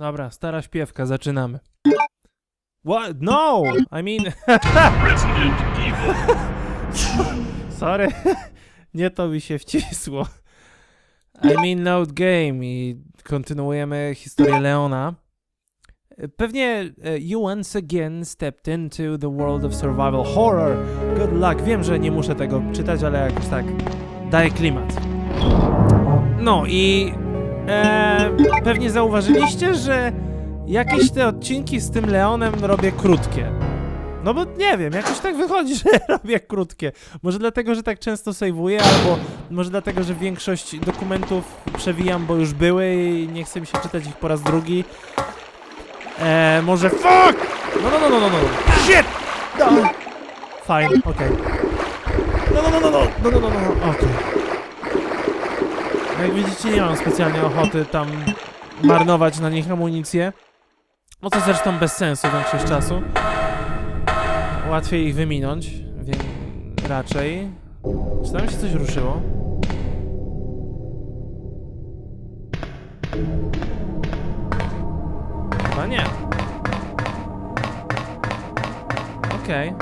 Dobra, stara śpiewka, zaczynamy. What? No! I mean... Resident Evil. Sorry. Nie to mi się wcisło. I mean Note Game i kontynuujemy historię Leona. Pewnie e, you once again stepped into the world of survival horror. Good luck. Wiem, że nie muszę tego czytać, ale jakoś tak daje klimat. No i e, pewnie zauważyliście, że jakieś te odcinki z tym Leonem robię krótkie. No bo nie wiem, jakoś tak wychodzi, że robię krótkie. Może dlatego, że tak często sejwuję, albo może dlatego, że większość dokumentów przewijam, bo już były i nie chcę mi się czytać ich po raz drugi. Eee, może fuck! No, no, no, no, no, no. Shit! No. Fine, okej. No, no, no, no, no, no, no, no, no, no, okej. Jak widzicie, nie mam specjalnie ochoty tam marnować na nich amunicję. No to zresztą bez sensu większość czasu. Łatwiej ich wyminąć, więc raczej. Czy tam się coś ruszyło? Chyba nie. Okej.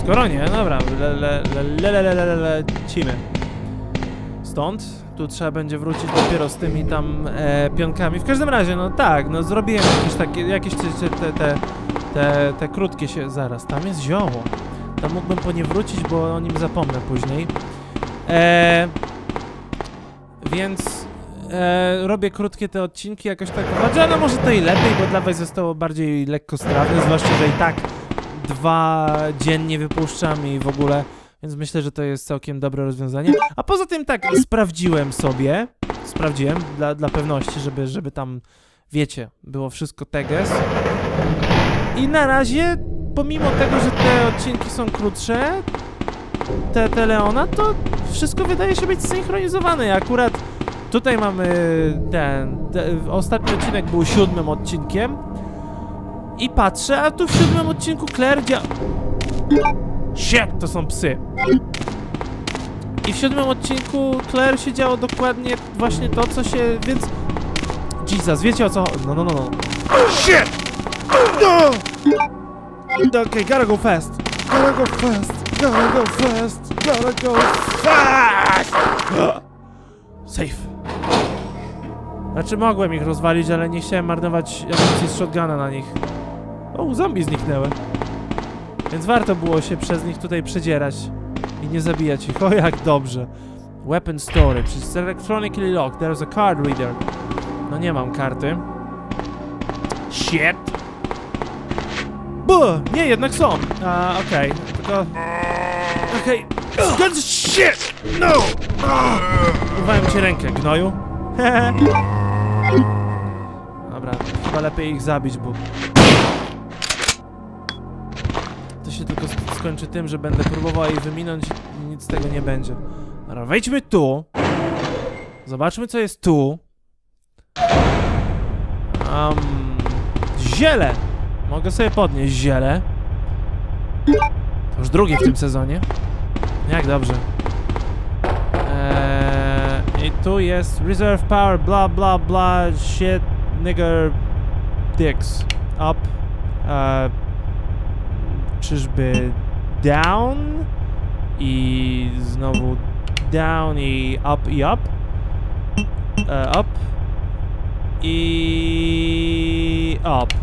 Skoro nie, dobra, le, le, le, le, le, le, le, le, lecimy. Stąd, tu trzeba będzie wrócić dopiero z tymi tam e, pionkami. W każdym razie, no tak, no zrobiłem jakieś takie, jakieś te, te, te, te, te krótkie się... Zaraz, tam jest zioło. Tam mógłbym po nie wrócić, bo o nim zapomnę później. E, więc e, robię krótkie te odcinki, jakoś tak uważam, no może to i lepiej, bo dla was zostało bardziej lekkostrawne, zwłaszcza, że i tak dwa dziennie wypuszczam i w ogóle, więc myślę, że to jest całkiem dobre rozwiązanie. A poza tym tak, sprawdziłem sobie, sprawdziłem dla, dla pewności, żeby, żeby tam, wiecie, było wszystko teges. I na razie, pomimo tego, że te odcinki są krótsze, te, te Leona, to wszystko wydaje się być synchronizowane. Akurat tutaj mamy ten, te, ostatni odcinek był siódmym odcinkiem i patrzę, a tu w siódmym odcinku Claire dzia... Shit, to są psy. I w siódmym odcinku Claire się działo dokładnie właśnie to, co się, więc... Jesus, wiecie o co... No, no, no, no. Shit! No! Okay, gotta go fast. Gotta go fast. Gotta go fast. Gotta go fast. Safe. Znaczy mogłem ich rozwalić, ale nie chciałem marnować amunicji z shotguna na nich. O, zombie zniknęły. Więc warto było się przez nich tutaj przedzierać i nie zabijać ich. O, jak dobrze. Weapon storage. It's electronically locked. There's a card reader. No nie mam karty. Shit. Bu! Nie, jednak są. A, okej. Tylko... Okej. Okay. Shit! No! Urwałem ci rękę, gnoju. Dobra, chyba lepiej ich zabić, bo... Się tylko sk- skończy tym, że będę próbował jej wyminąć i nic z tego nie będzie. Dobra, wejdźmy tu. Zobaczmy, co jest tu. Um, ziele! Mogę sobie podnieść ziele. To już drugie w tym sezonie. Jak dobrze. Eee, I tu jest reserve power, bla bla bla, shit, nigger, dicks. Up. Eee, czyżby down? I znowu down i up i up. Eee, up. I up.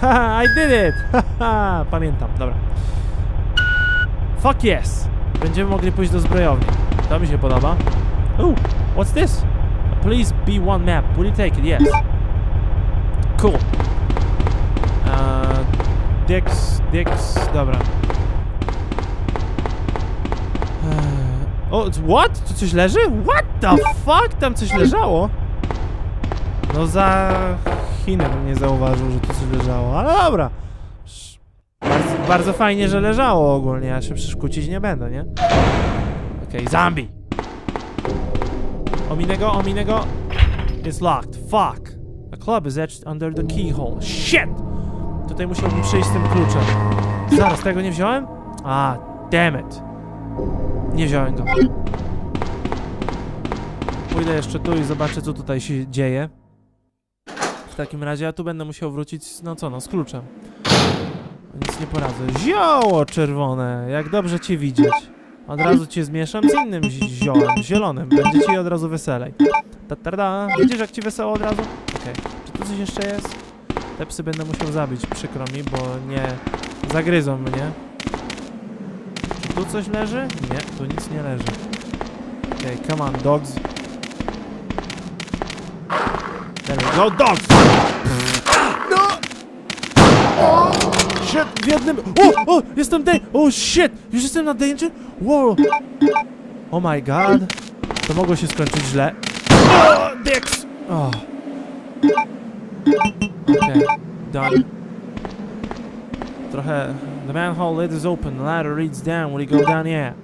Haha, I did it! Haha, pamiętam, dobra. Fuck yes! Będziemy mogli pójść do zbrojowni. To mi się podoba. Ooh, what's this? Please be one map. Will you take it? Yes. Cool. Dix, Dix, dobra. Eee, O, what? Tu coś leży? What the fuck? Tam coś leżało? No za Chiny bym nie zauważył, że tu coś leżało, ale dobra. Bardzo, bardzo fajnie, że leżało ogólnie, ja się przeszkucić nie będę, nie? Okej, zombie! Ominę go, ominę go. It's locked. Fuck. A club is etched under the keyhole. Shit! Tutaj musiałbym przyjść z tym kluczem. Zaraz, tego nie wziąłem? A, damn it. Nie wziąłem go. Pójdę jeszcze tu i zobaczę, co tutaj się dzieje. W takim razie, a tu będę musiał wrócić, no co no, z kluczem. Nic nie poradzę. Zioło czerwone, jak dobrze cię widzieć. Od razu cię zmieszam z innym zi- ziołem, zielonym. Będzie ci od razu weselej. Ta, ta, ta. Widzisz jak ci wesoło od razu? Okej. Czy tu coś jeszcze jest? Te psy będę musiał zabić, przykro mi, bo nie zagryzą mnie. Czy tu coś leży? Nie, tu nic nie leży. Okej, come on, dogs. There we go, dogs! No! O! Shit, w jednym... O! O! Jestem day... O, shit! Już jestem na danger? Wow! Oh my god. To mogło się skończyć źle. O! Dix! O. Okej, done. Trochę... The manhole lid is open, the ladder leads down. Will you go down? Yeah.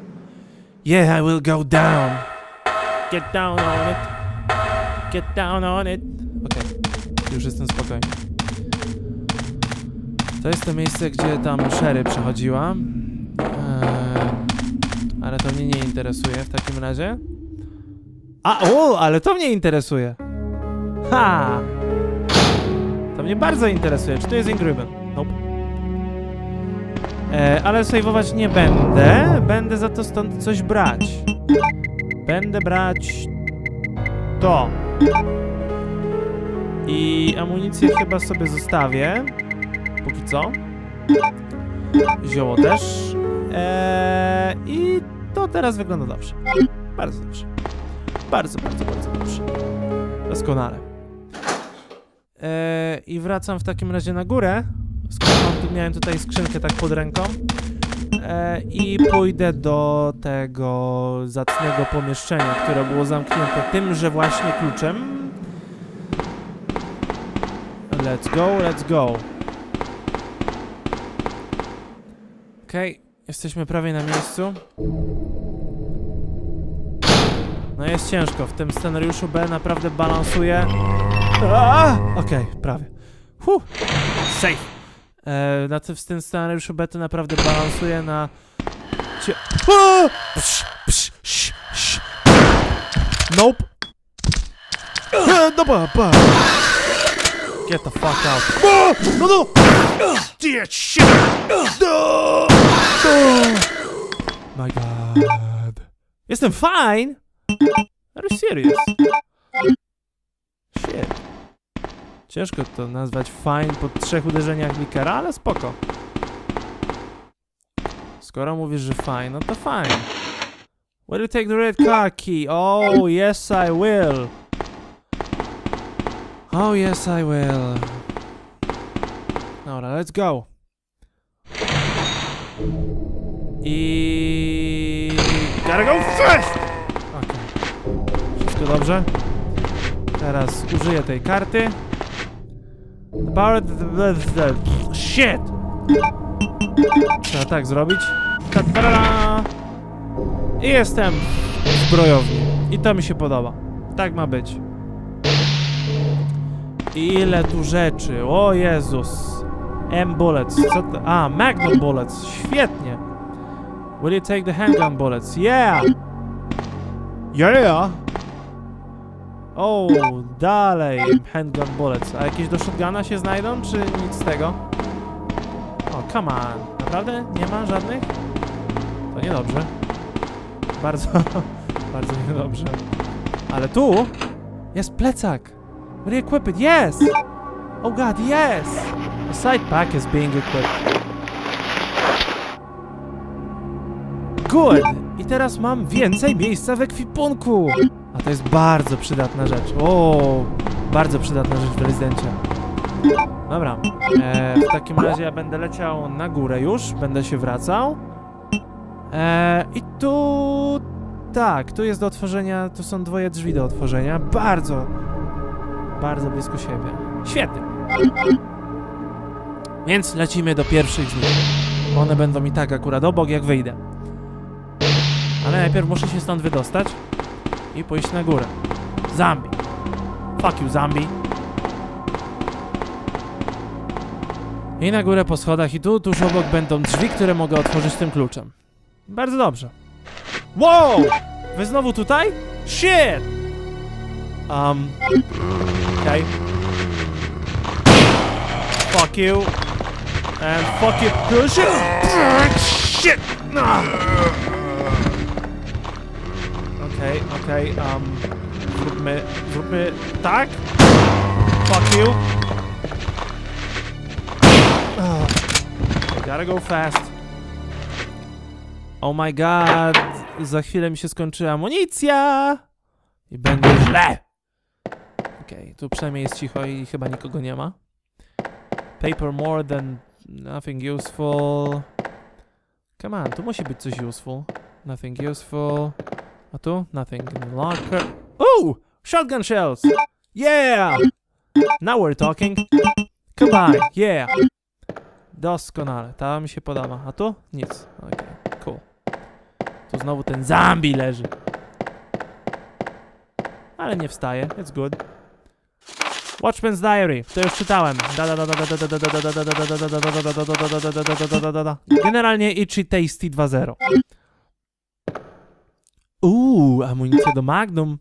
Yeah, I will go down. Get down on it. Get down on it. Okej, już jestem spokojny. To jest to miejsce, gdzie tam Sherry przechodziła. Eee, ale to mnie nie interesuje w takim razie. A, o, ale to mnie interesuje. Ha! To mnie bardzo interesuje. Czy to jest Ingryben? Nope. E, ale sejwować nie będę. Będę za to stąd coś brać. Będę brać to. I amunicję chyba sobie zostawię. Póki co. Zioło też. Eee, I to teraz wygląda dobrze. Bardzo dobrze. Bardzo, bardzo, bardzo dobrze. Doskonale. Eee, I wracam w takim razie na górę. Tu, miałem tutaj skrzynkę tak pod ręką. Eee, I pójdę do tego zacnego pomieszczenia, które było zamknięte tymże właśnie kluczem. Let's go, let's go. Okej, jesteśmy prawie na miejscu. No jest ciężko, w tym scenariuszu B naprawdę balansuje. Aaa! Okej, prawie. Huh. Safe. E, na tym, w tym scenariuszu naprawdę balansuje na... Cie... O! Psz, psz, sz, sz. Nope. E, Dobra, pa. Get the fuck out. O! No no! Dear shit! No! No! My god. Jestem fine! Are you serious? Shit. Ciężko to nazwać fine po trzech uderzeniach Likera, ale spoko. Skoro mówisz, że fine, no to fine. Will you take the red car key? Oh, yes I will. Oh, yes I will. Dobra, let's go. I... Gotta go first! Okej. Wszystko dobrze? Teraz użyję tej karty. Power... Shit! Trzeba tak zrobić. I jestem w zbrojowni. I to mi się podoba. Tak ma być. Ile tu rzeczy, o Jezus. M-bullets, co to? A, Magnum bullets, świetnie. Will you take the handgun bullets? Yeah! Yeah! O, dalej, handgun bullets. A jakieś do shotguna się znajdą, czy nic z tego? O, come on. Naprawdę? Nie ma żadnych? To niedobrze. Bardzo, bardzo niedobrze. Ale tu jest plecak. Will you equip it? Yes! Oh god, yes! The side pack is being equipped. Good! I teraz mam więcej miejsca w ekwipunku! To jest bardzo przydatna rzecz. O, bardzo przydatna rzecz w rezydencie. Dobra, e, w takim razie ja będę leciał na górę już, będę się wracał. E, I tu... Tak, tu jest do otworzenia, tu są dwoje drzwi do otworzenia. Bardzo, bardzo blisko siebie. Świetnie. Więc lecimy do pierwszych nich. One będą mi tak akurat obok, jak wyjdę. Ale najpierw muszę się stąd wydostać i pójść na górę. Zombie. Fuck you, zombie. I na górę po schodach i tu tuż obok będą drzwi, które mogę otworzyć tym kluczem. Bardzo dobrze. Wow! Wy znowu tutaj? Shit! Um... Okej. Fuck you. And fuck you, push it. Shit. Ah. Okej, okej, um, zróbmy, zróbmy tak. Fuck you. Ah. Gotta go fast. Oh my god, za chwilę mi się skończy amunicja i będzie źle. Okej, tu przynajmniej jest cicho i chyba nikogo nie ma. Paper more than nothing useful. Come on, tu musi być coś useful. Nothing useful. A tu? Nothing in the locker. Ooh! Shotgun shells! Yeah! Now we're talking. Combine, yeah! Doskonale, ta mi się podoba. A tu? Nic. Okej, cool. Tu znowu ten zombie leży. Ale nie wstaje, it's good. Watchman's Diary, to już czytałem. Generalnie Itchy Tasty 2.0. Uuu, amunicja do Magnum.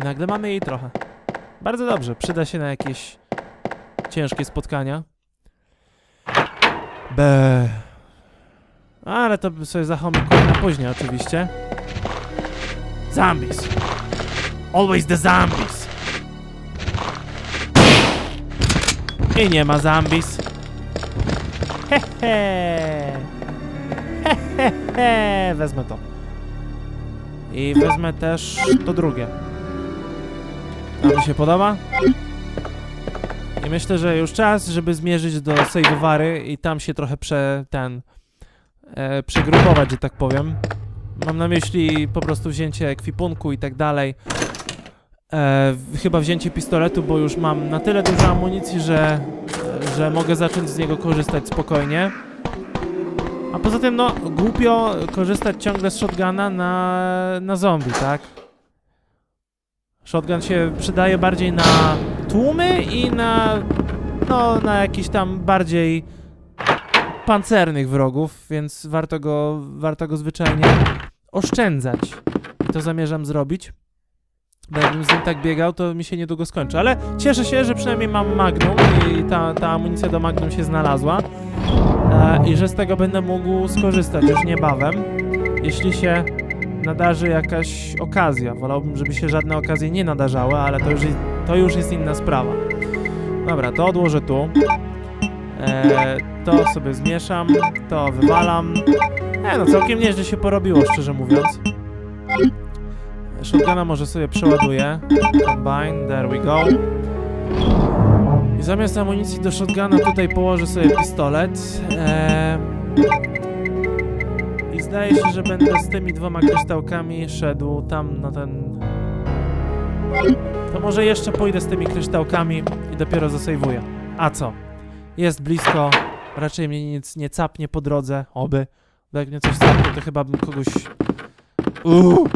I nagle mamy jej trochę. Bardzo dobrze, przyda się na jakieś ciężkie spotkania. Be. Ale to sobie zachomikuję na później oczywiście. Zombies. Always the zombies. I nie ma zombies. He he. He he he. Wezmę to. I wezmę też to drugie. A mi się podoba? I myślę, że już czas, żeby zmierzyć do save'owary i tam się trochę prze... ten... E, przegrupować, że tak powiem. Mam na myśli po prostu wzięcie ekwipunku i tak dalej. E, chyba wzięcie pistoletu, bo już mam na tyle dużo amunicji, że, że mogę zacząć z niego korzystać spokojnie. A poza tym, no, głupio korzystać ciągle z shotguna na, na zombie, tak? Shotgun się przydaje bardziej na tłumy i na, no, na jakiś tam bardziej pancernych wrogów, więc warto go, warto go zwyczajnie oszczędzać. I to zamierzam zrobić. Bo jakbym z nim tak biegał, to mi się niedługo skończy. Ale cieszę się, że przynajmniej mam Magnum i ta, ta amunicja do Magnum się znalazła. E, I że z tego będę mógł skorzystać już niebawem, jeśli się nadarzy jakaś okazja. Wolałbym, żeby się żadne okazje nie nadarzały, ale to już, to już jest inna sprawa. Dobra, to odłożę tu. E, to sobie zmieszam, to wywalam. E, no całkiem nieźle się porobiło, szczerze mówiąc. Shotguna może sobie przeładuję. Combine, there we go. I zamiast amunicji do shotguna tutaj położę sobie pistolet. Em, I zdaje się, że będę z tymi dwoma kryształkami szedł tam na ten... To może jeszcze pójdę z tymi kryształkami i dopiero zasejwuję. A co? Jest blisko, raczej mnie nic nie capnie po drodze, oby. Bo jak mnie coś capnie, to chyba bym kogoś... Uuu.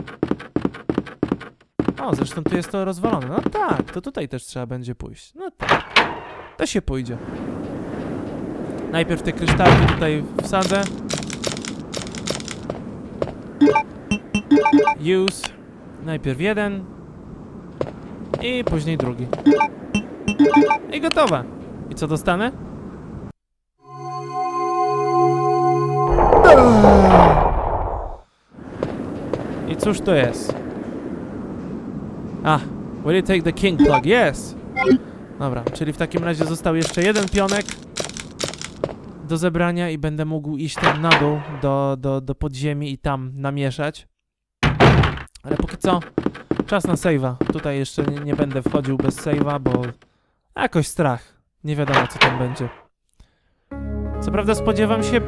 O, zresztą tu jest to rozwalone. No tak, to tutaj też trzeba będzie pójść. No tak. To się pójdzie. Najpierw te kryształki tutaj wsadzę. Use. Najpierw jeden. I później drugi. I gotowe. I co dostanę? I cóż to jest? Ah, will you take the king plug? Yes! Dobra, czyli w takim razie został jeszcze jeden pionek do zebrania i będę mógł iść tam na dół do, do, do podziemi i tam namieszać. Ale póki co, czas na save'a. Tutaj jeszcze nie, nie będę wchodził bez save'a, bo jakoś strach. Nie wiadomo co tam będzie. Co prawda spodziewam się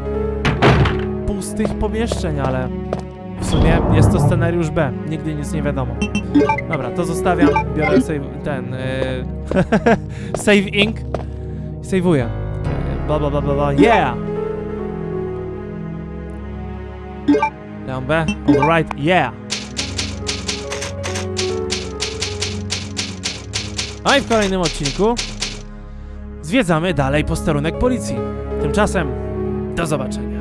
pustych pomieszczeń, ale jest to scenariusz B. Nigdy nic nie wiadomo. Dobra, to zostawiam. Biorę save, ten. Yy, save ink. Save'uję. Bla bla bla bla bla. Yeah! Down B. Override. Yeah! No i w kolejnym odcinku zwiedzamy dalej posterunek policji. Tymczasem do zobaczenia.